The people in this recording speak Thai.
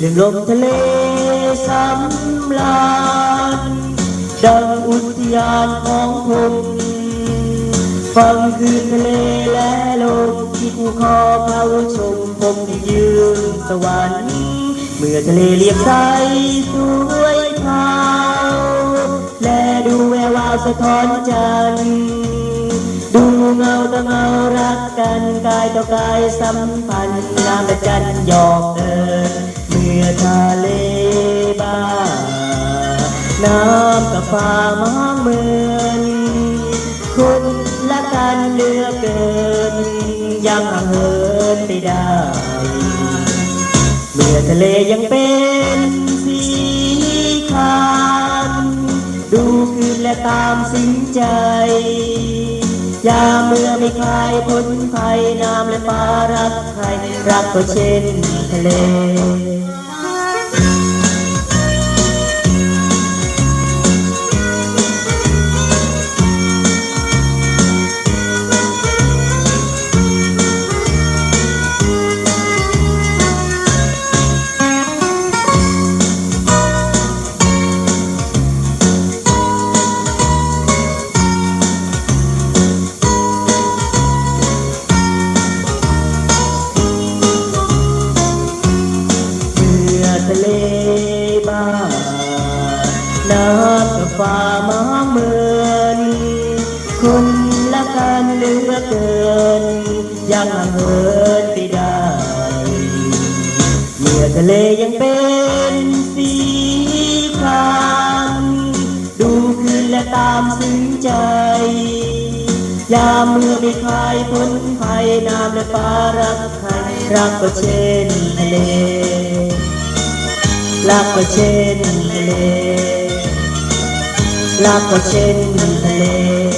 เรื่องลมทะเลสำลานดังอุทยานของผมฟังคืนทะเลและลมที่ภูเขาเขาชมผมที่ยืนสวรรค์เมื่อทะเลเรียบใสสวยขาวและดูแวววาวสะท้อนจันทร์ดูเงาตะเงารักกันกายต่อกายสัมพันธ์น้ำและจันหยอกเอิญ เมื่อทะเลบ้า น้ำกับฟ้ามองเหมือนคุณละกันเลือกเกิน ยังเหินไปได้ เมื่อทะเลยังเป็นสีครามดูคืนและตามสิ้นใจ ยามเมื่อไม่คลายพ้นภัยน้ำและฟ้ารักใครรักก็เช่นทะเลำกับฟ้ามองเมือนคนละกันเหลือเกิน ยังห่างเหินไปได้เมื่อทะเลยังเป็นสีครามดูคืนและตามซึ้งใจ ยามเมื่อไม่คลายพ้นภัยน้ำและฟ้ารักใครรักก็เช่นทะเลรักก็เช่นทะเล la cocendele.